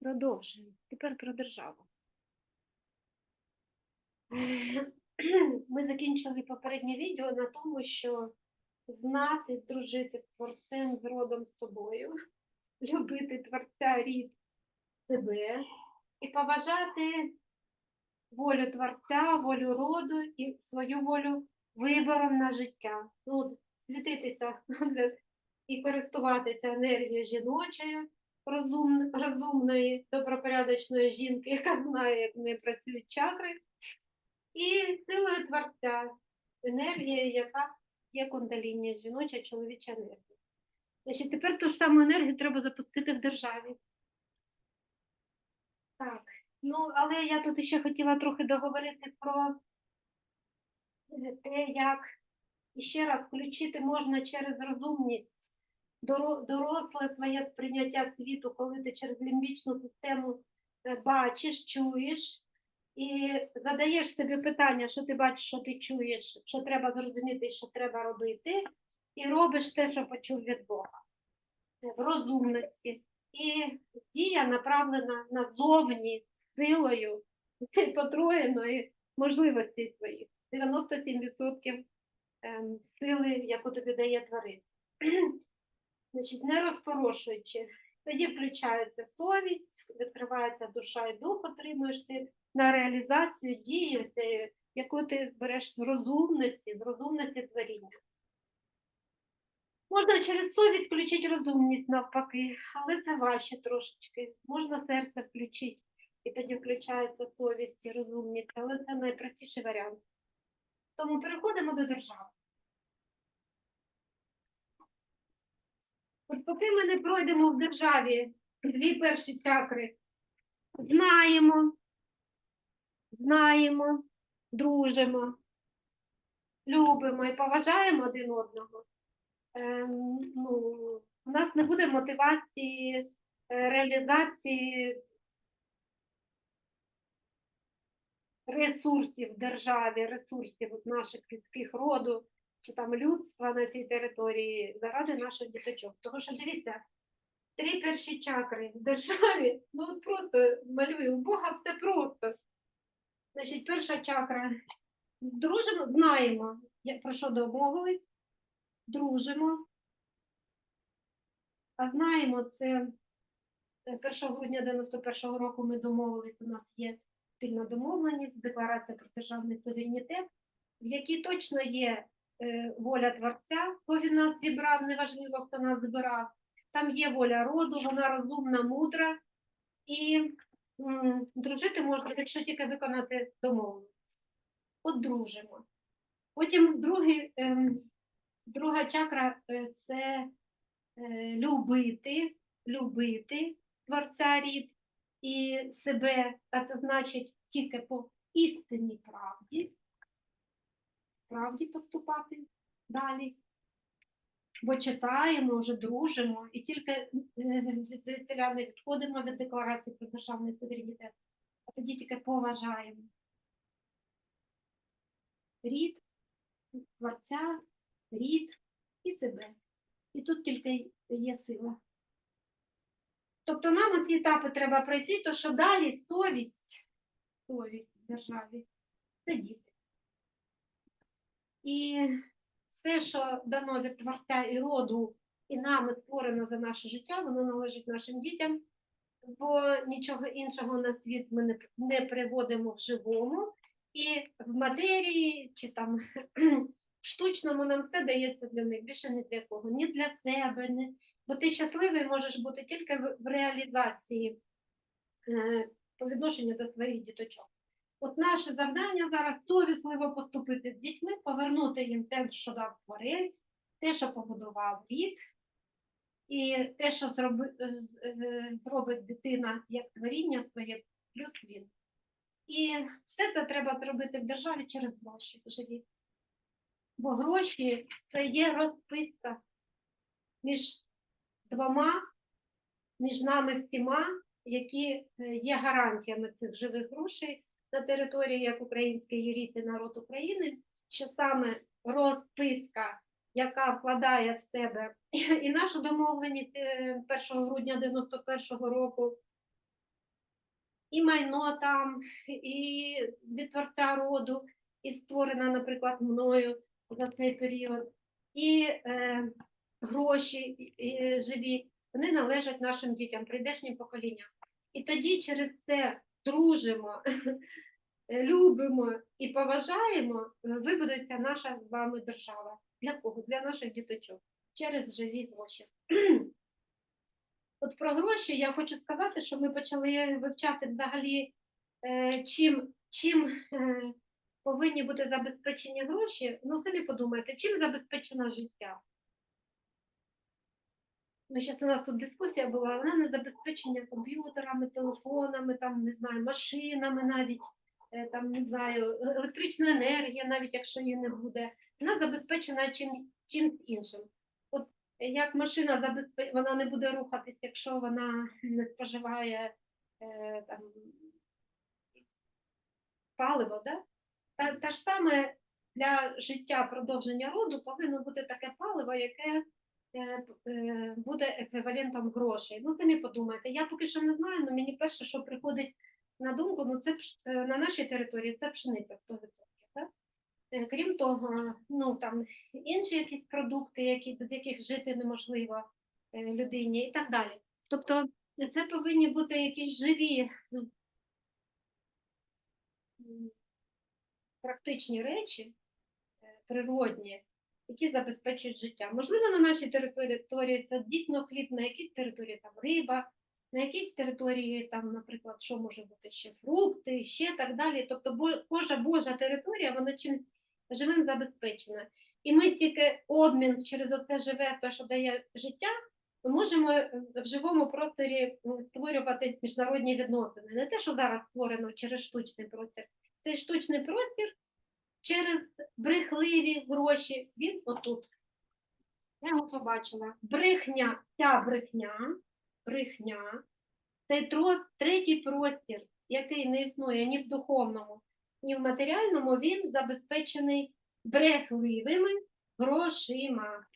Продовжуємо. Тепер про державу. Ми закінчили попереднє відео на тому, що знати, дружити з творцем, з родом з собою, любити творця рід себе і поважати волю творця, волю роду і свою волю вибором на життя. Ну, світитися і користуватися енергією жіночою, розум, розумної, добропорядочної жінки, яка знає, як в неї працюють чакри, і силою творця, енергія, яка є кундаління, жіноча, чоловіча енергія. Значить, тепер ту ж саму енергію треба запустити в державі. Так, ну але я тут ще хотіла трохи договорити про те, як ще раз включити можна через розумність доросле своє сприйняття світу, коли ти через лімбічну систему е, бачиш, чуєш і задаєш собі питання, що ти бачиш, що ти чуєш, що треба зрозуміти, що треба робити, і робиш те, що почув від Бога Е, в розумності. І дія направлена назовні силою цієї потроєної можливості своїх. 97% ем, сили, яку тобі дає творець. Значить, не розпорошуючи, тоді включається совість, відкривається душа і дух, отримуєш ти на реалізацію дії, яку ти береш з розумності, з розумності творіння. Можна через совість включити розумність навпаки, але це важче трошечки. Можна серце включити, і тоді включається совість і розумність, але це найпростіший варіант. Тому переходимо до держави. От поки ми не пройдемо в державі дві перші чакри, знаємо, знаємо, дружимо, любимо і поважаємо один одного. Ем, ну, у нас не буде мотивації е, реалізації ресурсів державі, ресурсів наших людських роду чи там людства на цій території заради наших діточок. Тому що дивіться, три перші чакри в державі, ну от просто малюю, у Бога все просто. Значить, перша чакра. Дружимо, знаємо, про що домовились, дружимо. А знаємо, це е, 1 грудня 91-го року ми домовились, у нас є спільна домовленість, декларація про державний суверенітет, в якій точно є е, воля творця, бо він нас зібрав, неважливо, хто нас збирав. Там є воля роду, вона розумна, мудра, і м, дружити можна, якщо тільки виконати домовленість. От дружимо. Потім другий, ем, друга чакра е, це е, любити, любити творця рід і себе, а це значить тільки по істинній правді, правді поступати далі. Бо читаємо, вже дружимо, і тільки е, не відходимо від декларації про державний суверенітет, а тоді тільки поважаємо. Рід, творця, рід і себе. І тут тільки є сила. Тобто нам ці етапи треба пройти, то що далі совість, совість в державі це діти. І все, що дано від творця і роду, і нами створено за наше життя, воно належить нашим дітям, бо нічого іншого на світ ми не, не приводимо в живому. І в матерії чи там штучному нам все дається для них, більше ні для кого, ні для себе, ні, Бо ти щасливий можеш бути тільки в, реалізації е, по відношенню до своїх діточок. От наше завдання зараз совісливо поступити з дітьми, повернути їм те, що дав творець, те, що побудував рід, і те, що зроби, е, е, зробить дитина як творіння своє, плюс він. І все це треба зробити в державі через гроші живі. Бо гроші це є розписка між двома, між нами всіма, які е, є гарантіями цих живих грошей на території як український єріт і народ України, що саме розписка, яка вкладає в себе і нашу домовленість е, 1 грудня 91-го року, і майно там, і від творця роду, і створена, наприклад, мною за цей період, і е, гроші і живі, вони належать нашим дітям, прийдешнім поколінням. І тоді через це дружимо, любимо і поважаємо, е, вибудується наша з вами держава. Для кого? Для наших діточок через живі гроші. От про гроші я хочу сказати, що ми почали вивчати взагалі, е, чим, чим е, повинні бути забезпечені гроші. Ну, самі подумайте, чим забезпечено життя? Ну, зараз у нас тут дискусія була, вона не забезпечення комп'ютерами, телефонами, там, не знаю, машинами навіть, е, там, не знаю, електрична енергія, навіть якщо її не буде. Вона забезпечена чим, чимсь іншим. От як машина забезпе... вона не буде рухатись, якщо вона не споживає е, там, паливо, да? та, та ж саме для життя продовження роду повинно бути таке паливо, яке е, е, буде еквівалентом грошей. Ну, самі подумайте, я поки що не знаю, але мені перше, що приходить на думку, ну це е, на нашій території це пшениця 100%. Так? Е, Крім того, ну там інші якісь продукти, які, без яких жити неможливо е, людині і так далі. Тобто це повинні бути якісь живі практичні речі, природні, які забезпечують життя. Можливо, на нашій території це дійсно хліб, на якійсь території там риба, на якійсь території, там, наприклад, що може бути ще фрукти, ще так далі. Тобто кожна Божа територія, вона чимось живим забезпечена. І ми тільки обмін через оце живе, те, що дає життя, ми можемо е, в живому просторі створювати міжнародні відносини. Не те, що зараз створено через штучний простір. Цей штучний простір через брехливі гроші, він отут. Я його побачила. Брехня, ця брехня, брехня, цей третій простір, який не існує ні в духовному, ні в матеріальному, він забезпечений брехливими грошима.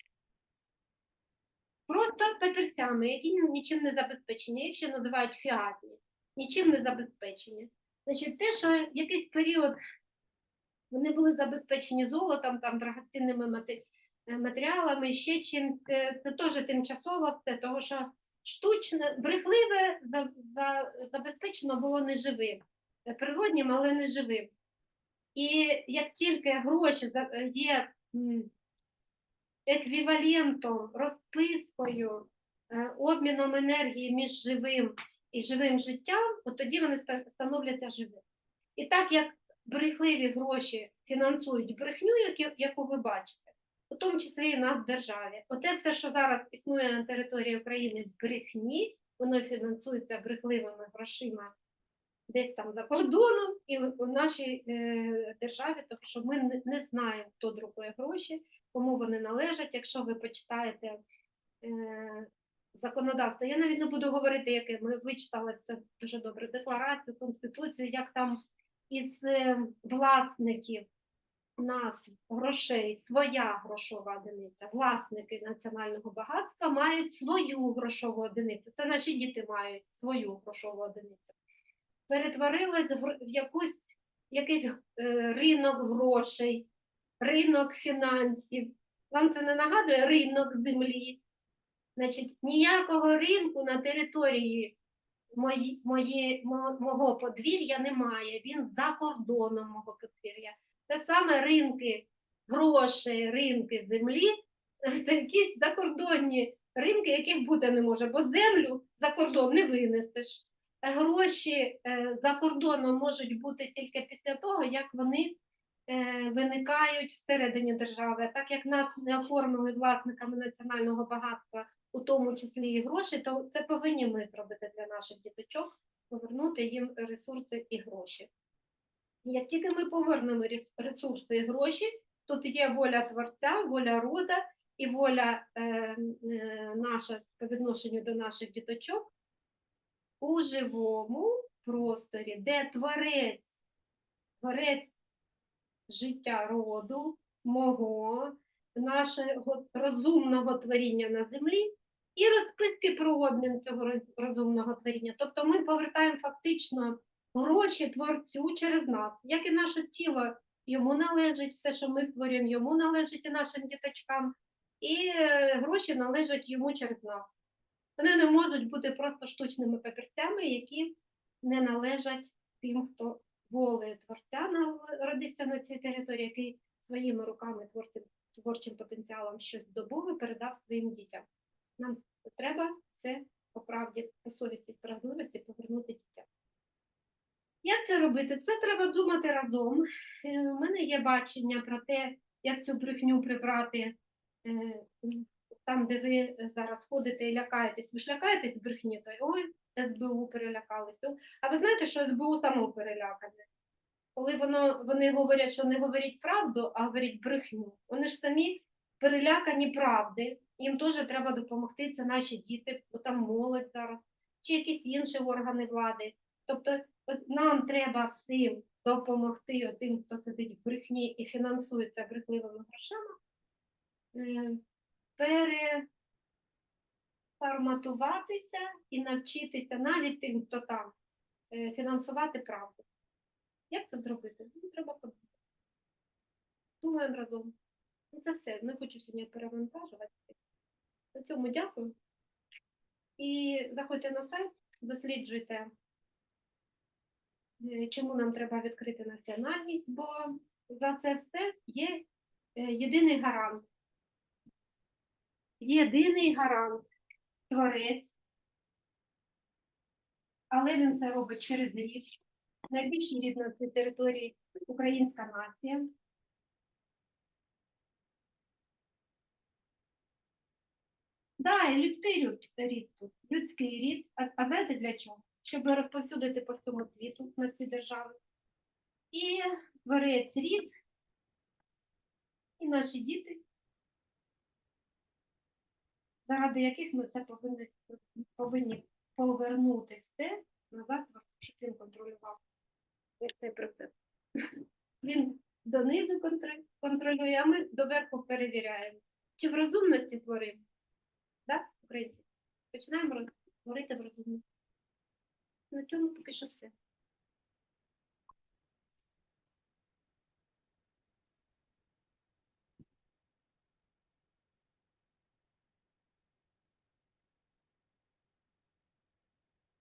Просто папірцями, які нічим не забезпечені, їх ще називають фіатні, нічим не забезпечені. Значить, те, що якийсь період вони були забезпечені золотом, там, драгоцінними матеріалами, ще чимсь, це, це теж тимчасово все, того що штучне, брехливе за, за, забезпечено було неживим, Е, природнім, але не живим. І як тільки гроші е, є еквівалентом, розпискою, е, обміном енергії між живим і живим життям, от тоді вони становляться живими. І так як брехливі гроші фінансують брехню, яку ви бачите, у тому числі і нас державі. Оте все, що зараз існує на території України в брехні, воно фінансується брехливими грошима десь там за кордоном і у нашій е, державі, тому що ми не, не знаємо, хто друкує гроші, кому вони належать. Якщо ви почитаєте е, законодавство, я навіть не буду говорити, яке ми вичитали все дуже добре, декларацію, конституцію, як там із е, власників нас грошей своя грошова одиниця, власники національного багатства мають свою грошову одиницю. Це наші діти мають свою грошову одиницю. Перетворилась в якусь, якийсь е, ринок грошей, ринок фінансів. Вам це не нагадує ринок землі? Значить, ніякого ринку на території мої, мої, мого подвір'я немає. Він за кордоном мого подвір'я. Те саме ринки грошей, ринки землі, це якісь закордонні ринки, яких бути не може, бо землю за кордон не винесеш. Е, Гроші е, за кордоном можуть бути тільки після того, як вони е, виникають всередині держави. Так як нас не оформили власниками національного багатства, у тому числі і гроші, то це повинні ми зробити для наших діточок, повернути їм ресурси і гроші. Як тільки ми повернемо ресурси і гроші, тут є воля творця, воля рода і воля е, е, наша по відношенню до наших діточок у живому просторі, де творець, творець життя роду, мого, нашого розумного творіння на землі і розписки про обмін цього розумного творіння. Тобто ми повертаємо фактично гроші творцю через нас, як і наше тіло йому належить, все, що ми створюємо, йому належить і нашим діточкам, і е, гроші належать йому через нас. Вони не можуть бути просто штучними папірцями, які не належать тим, хто волею творця народився на цій території, який своїми руками творцем, творчим потенціалом щось здобув і передав своїм дітям. Нам треба це по правді, по совісті, справедливості повернути дітям. Як це робити? Це треба думати разом. Е, У мене є бачення про те, як цю брехню прибрати е, там, де ви зараз ходите і лякаєтесь. Ви ж лякаєтесь брехні, то ой, СБУ перелякалися. А ви знаєте, що СБУ само перелякане? Коли воно, вони говорять, що не говорять правду, а говорять брехню. Вони ж самі перелякані правди. Їм теж треба допомогти. Це наші діти, бо там молодь зараз, чи якісь інші органи влади. Тобто нам треба всім допомогти тим, хто сидить в брехні і фінансується брехливими грошами, е, переформатуватися і навчитися навіть тим, хто там, е, фінансувати правду. Як це зробити? Ну, треба подумати. Думаємо разом. Ну, це все. Не хочу сьогодні перевантажувати. На цьому дякую. І заходьте на сайт, досліджуйте, чому нам треба відкрити національність, бо за це все є е, єдиний гарант. Єдиний гарант творець, але він це робить через рід. Найбільший рід на цій території українська нація. Да, і людський рід, тут, людський рід. А, знаєте для чого? Щоб розповсюдити по всьому світу держави. І творець рід, і наші діти, заради яких ми це повинні, повинні повернути все назад, щоб він контролював цей процес. Він донизу контролює, а ми доверху перевіряємо. Чи в розумності творимо? Так, українці? Починаємо творити в розумності. На цьому поки що все.